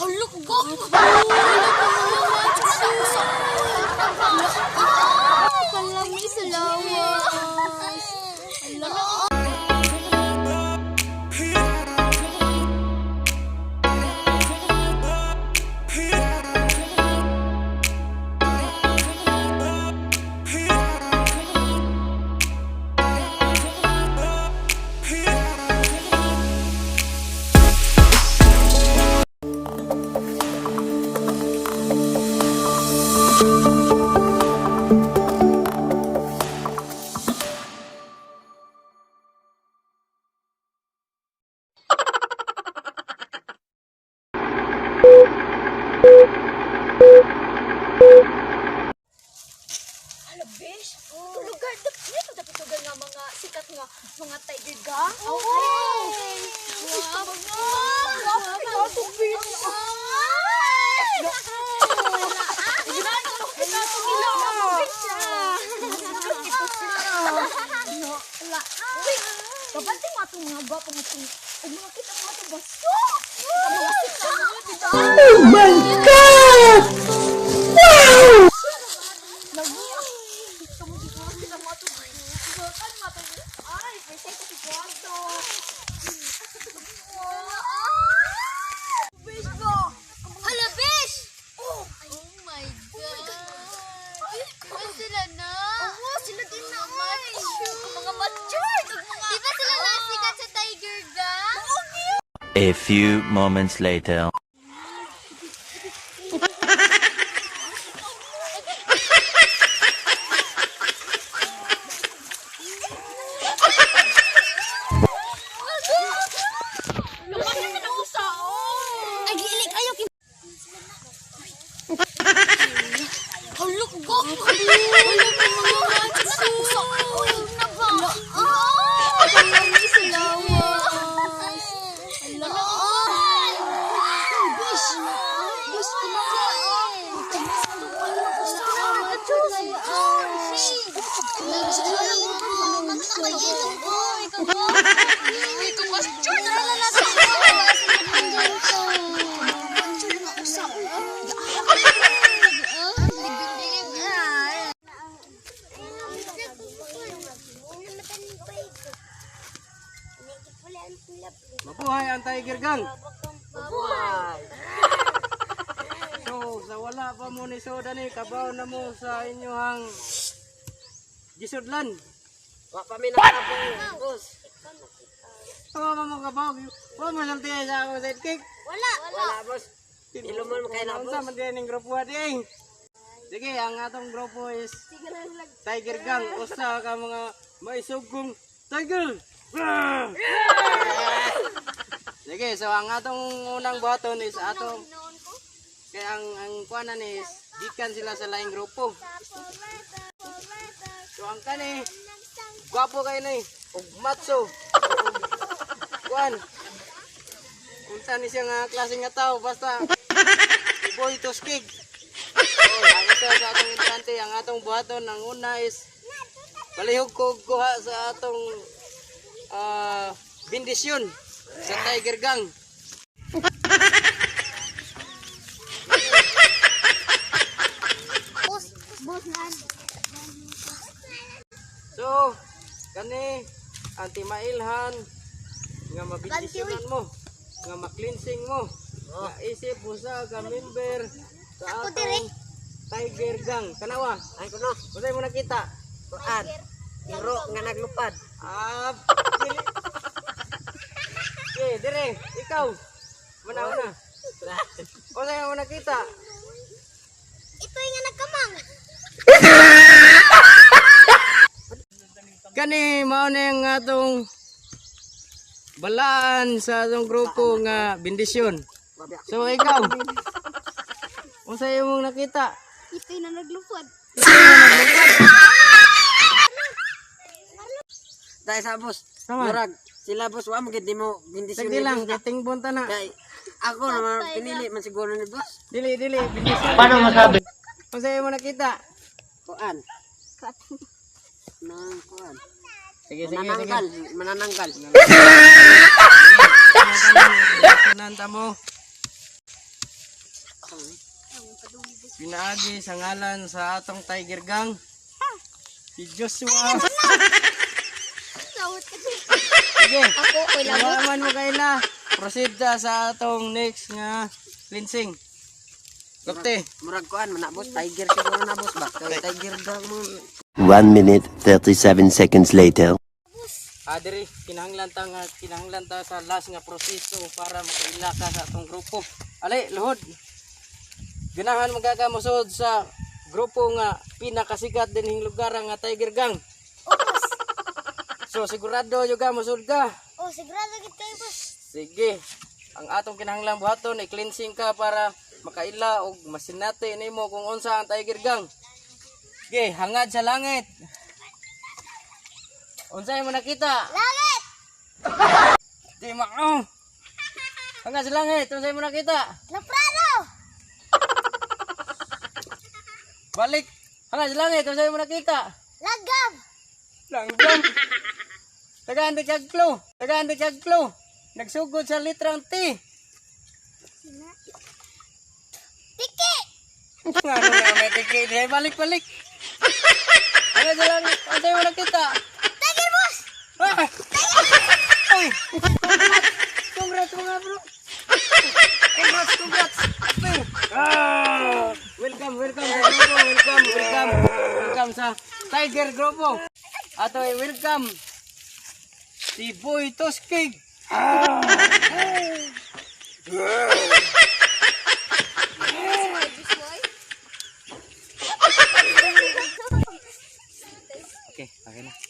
얼룩 거? Besh. Ito lugar, dito dapat ito nga mga sikat nga mga tiger gang. Okay. Wow. Wow. Wow. Kabanting mo itong mga gwapo mo itong mga kita mo itong baso! Kita mga kita Oh my God! A few moments later. Mabuhay ang Tiger Gang. So, sa wala pa mo ni Soda ni, kabaw na mo sa inyong gisudlan. Wa pa mi nakapong boss. Oo, mo mo kabaw. Wa mo salti sa akong sidekick. Wala. Wala boss. Iluman mo kay na boss. man din ang grupo di eh. Sige, ang atong grupo is Tiger Gang. Usa ka mga maisugong Tiger. Sige, so ang atong unang buhaton is atong kaya ang ang kuanan is gikan sila sa laing grupo. So ang kani gwapo kay ni ug matso. Kuan. Unsa ni siya nga klase nga tao basta boy to skig. Oh, ang sa atong importante ang atong buhaton ang una is palihog ko kuha sa atong ah bendisyon sa Tiger Gang. So, kani anti mailhan nga mabindisyonan mo, nga maklinsing mo. Nga isip busa ka member sa atong Tiger Gang. Kanawa, Ay kuno. unsa mo nakita? Kuan. Iro nga naglupad. Ah, dili. Okay, dire, ikaw. Mana una. Unsa mo nakita? Ito yung nagkamang. Kani mao na yung atong balaan sa atong grupo nga bendisyon. So ikaw. Unsa imong nakita? Ito yung naglupad. Dahil sa boss. Murag sila boss wa mo gid mo bindisyon. Sige ni lang, kating bunta na. Kay ako naman pinili man siguro ni boss. Dili, dili. Paano masabi? Unsa imong nakita? Kuan. Nang kuan. Sige, sige, sige. Mananangkal, mananangkal. Sunanta mo. Pinaagi sa ngalan sa atong Tiger Gang. Si Joshua. Kasi. Sige. Ako, oy labot. Iwaman mo kayo na. Proceed ta sa atong next nga cleansing. Kapte. Murag kuan man na boss, tiger siguro na boss ba? Tiger gang mo. One minute, 37 seconds later. Adiri, kinahanglan ta nga kinahanglan ta sa last nga proseso para makaila ka sa atong grupo. Ali, luhod. Ganahan magkakamusod sa grupo nga pinakasikat dinhing lugar nga Tiger Gang. So sigurado yung ka musod ka. Oh, sigurado gid kayo, boss. Sige. Ang atong kinahanglan buhaton ay cleansing ka para makaila og masinati nimo kung unsa ang Tiger Gang. Sige, hangad sa langit. Unsa mo nakita? Langit! Di mao. Hangad sa langit, unsa mo nakita? Laprado! Balik. Hangad sa langit, unsa mo nakita? Lagam! Langgam. Tagaan di kag clue. Tagaan di kag clue. Nagsugod sa litrang T. Tiki! Nga ano nga may tiki. Di, Balik, balik. Hangad sa langit, unsa mo nakita? Tiger, boss! Ah! Ay! Congrats mga bro! Congrats, congrats! Ah! Welcome, welcome grupo, welcome, welcome. Welcome sa Tiger Grupo. Ato welcome Si Boy Toskig. Ah! okay, okay na.